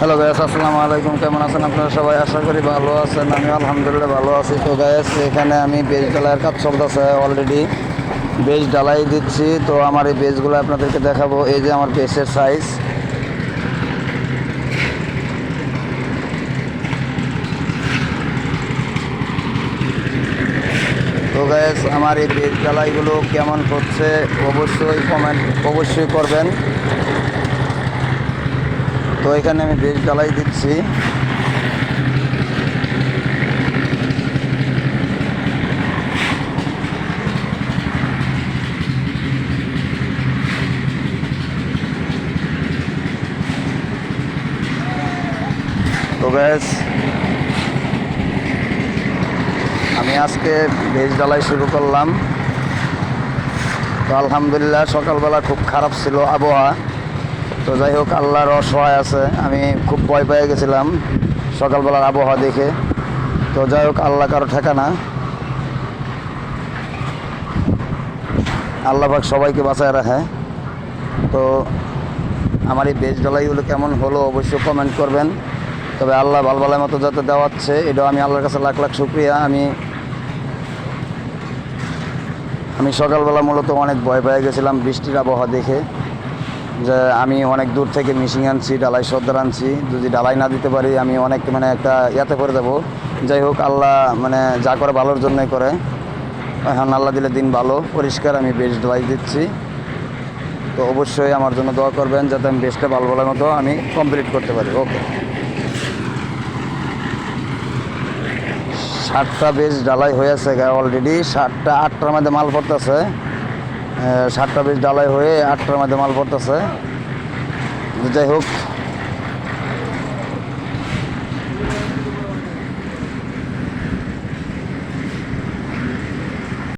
Hello gas আসসালামু আলাইকুম। কেমন আছেন আপনারা সবাই? আশা করি ভালো আছেন। আমি আলহামদুলিল্লাহ ভালো আছি। তো গ্যাস এখানে আমি বেজ ডালাইয়ের কাজ চলতেছে অলরেডি বেজ ডালাই দিচ্ছি। তো আমার এই বেজগুলো আপনাদেরকে দেখাবো। এই যে আমার বেসের সাইজ তো গ্যাস আমার এই বেজ ডালাইগুলো কেমন হচ্ছে অবশ্যই কমেন্ট অবশ্যই করবেন। তো এখানে আমি বেজ ডালাই দিচ্ছি। তো গ্যাস আমি আজকে ভেজ ডালাই শুরু করলাম। তো আলহামদুলিল্লাহ, সকালবেলা খুব খারাপ ছিল আবহাওয়া। তো যাই হোক, আল্লাহর অসহায় আছে। আমি খুব ভয় পেয়ে গেছিলাম সকালবেলার আবহাওয়া দেখে। তো যাই হোক, আল্লাহ কারও ঠেকানা আল্লাহ পাক সবাইকে বাঁচায় রাখে। তো আমার এই বেশ ডলাইগুলো কেমন হলো অবশ্যই কমেন্ট করবেন। তবে আল্লাহ ভালভালার মতো যাতে দেওয়াচ্ছে, এটাও আমি আল্লাহর কাছে লাখ লাখ শুক্রিয়া। আমি আমি সকালবেলা মূলত অনেক ভয় পেয়ে গেছিলাম বৃষ্টির আবহাওয়া দেখে। যে আমি অনেক দূর থেকে মিশিং আনছি ডালাই সর্দার আনছি। যদি ডালাই না দিতে পারি, আমি অনেক মানে একটা ইয়াতে করে দেবো যাই হোক, আল্লাহ মানে যা করে ভালোর জন্যই করে। এখন আল্লাহ দিলে দিন ভালো, পরিষ্কার আমি বেশ ডালাই দিচ্ছি। তো অবশ্যই আমার জন্য দোয়া করবেন, যাতে আমি বেশটা ভালো বলার মতো আমি কমপ্লিট করতে পারি। ওকে ষাটটা বেশ ডালাই হয়েছে অলরেডি ষাটটা আটটার মধ্যে মাল পড়তেছে। সাতটা বেশ ডালাই হয়ে আটটার মধ্যে মাল পড়তেছে। যাই হোক